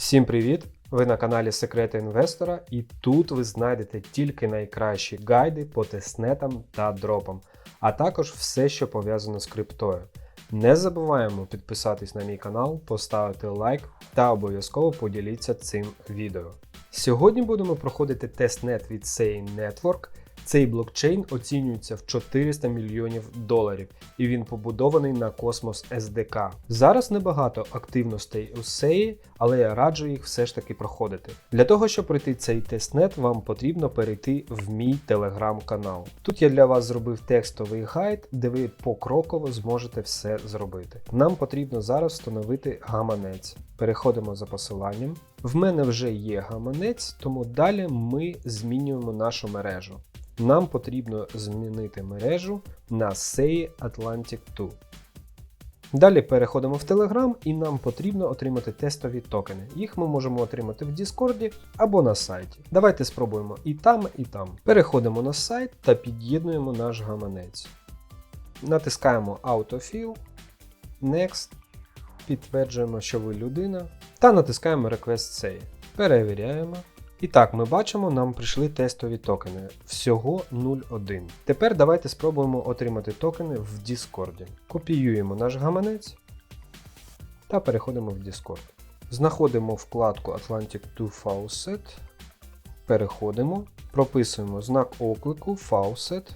Всім привіт! Ви на каналі Секрети інвестора, і тут ви знайдете тільки найкращі гайди по тестнетам та дропам, а також все, що пов'язано з криптою. Не забуваємо підписатись на мій канал, поставити лайк та обов'язково поділіться цим відео. Сьогодні будемо проходити тестнет від Say Network. Цей блокчейн оцінюється в 400 мільйонів доларів, і він побудований на Cosmos SDK. Зараз небагато активностей у SEI, але я раджу їх все ж таки проходити. Для того, щоб пройти цей тестнет, вам потрібно перейти в мій телеграм-канал. Тут я для вас зробив текстовий гайд, де ви покроково зможете все зробити. Нам потрібно зараз встановити гаманець. Переходимо за посиланням. В мене вже є гаманець, тому далі ми змінюємо нашу мережу. Нам потрібно змінити мережу на SEI Atlantic 2. Далі переходимо в Telegram і нам потрібно отримати тестові токени. Їх ми можемо отримати в Discord або на сайті. Давайте спробуємо і там, і там. Переходимо на сайт та під'єднуємо наш гаманець. Натискаємо Autofill, Next, підтверджуємо, що ви людина, та натискаємо Request Say. Перевіряємо. І так, ми бачимо, нам прийшли тестові токени. Всього 0,1. Тепер давайте спробуємо отримати токени в Discord. Копіюємо наш гаманець та переходимо в Discord. Знаходимо вкладку Atlantic 2 Faucet. Переходимо, прописуємо знак оклику Faucet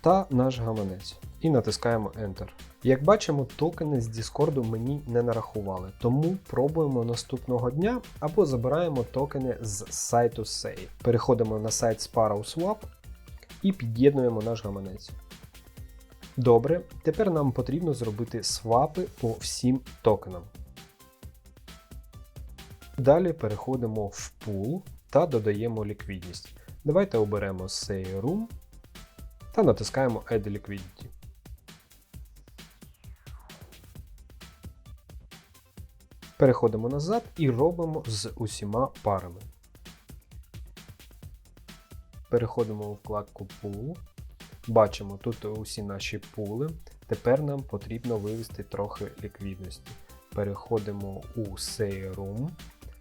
та наш гаманець. І натискаємо Enter. Як бачимо, токени з Discord мені не нарахували, тому пробуємо наступного дня або забираємо токени з сайту SEI. Переходимо на сайт SparrowSwap і під'єднуємо наш гаманець. Добре, тепер нам потрібно зробити свапи по всім токенам. Далі переходимо в пул та додаємо ліквідність. Давайте оберемо SEI Room та натискаємо Add Liquidity. Переходимо назад і робимо з усіма парами. Переходимо у вкладку Pool. Бачимо тут усі наші пули. Тепер нам потрібно вивести трохи ліквідності. Переходимо у Say Room,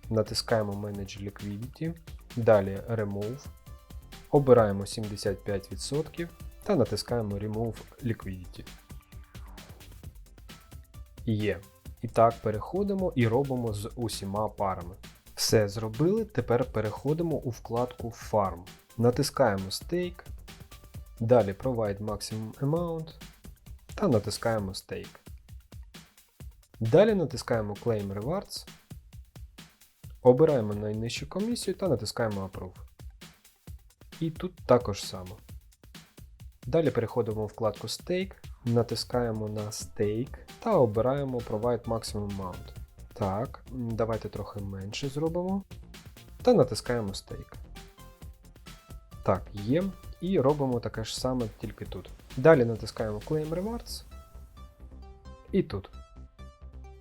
натискаємо Manage Liquidity, далі Remove, обираємо 75% та натискаємо Remove Liquidity. Є. І так, переходимо і робимо з усіма парами. Все зробили, тепер переходимо у вкладку Farm. Натискаємо Stake, далі Provide Maximum Amount та натискаємо Stake. Далі натискаємо Claim Rewards, обираємо найнижчу комісію та натискаємо Approve. І тут також само. Далі переходимо у вкладку Stake, натискаємо на Stake та обираємо Provide Maximum Amount. Так, давайте трохи менше зробимо. Та натискаємо Stake. Так, є. І робимо таке ж саме тільки тут. Далі натискаємо Claim Rewards. І тут.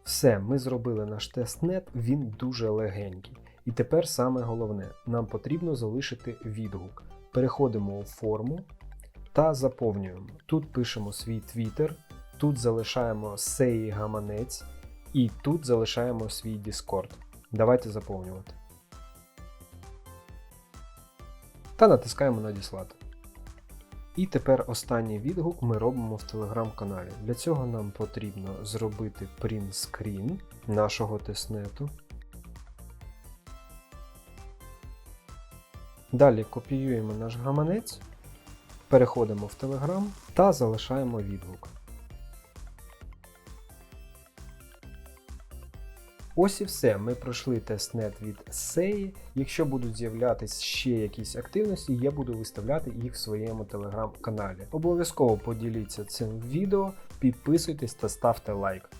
Все, ми зробили наш тестнет, він дуже легенький. І тепер саме головне, нам потрібно залишити відгук. Переходимо у форму та заповнюємо. Тут пишемо свій Twitter, тут залишаємо сей гаманець і тут залишаємо свій Discord. Давайте заповнювати. Та натискаємо Надіслати. І тепер останній відгук ми робимо в телеграм-каналі. Для цього нам потрібно зробити принт-скрін нашого тестнету. Далі копіюємо наш гаманець, переходимо в Telegram та залишаємо відгук. Ось і все. Ми пройшли тестнет від SEI. Якщо будуть з'являтися ще якісь активності, я буду виставляти їх в своєму телеграм-каналі. Обов'язково поділіться цим відео, підписуйтесь та ставте лайк.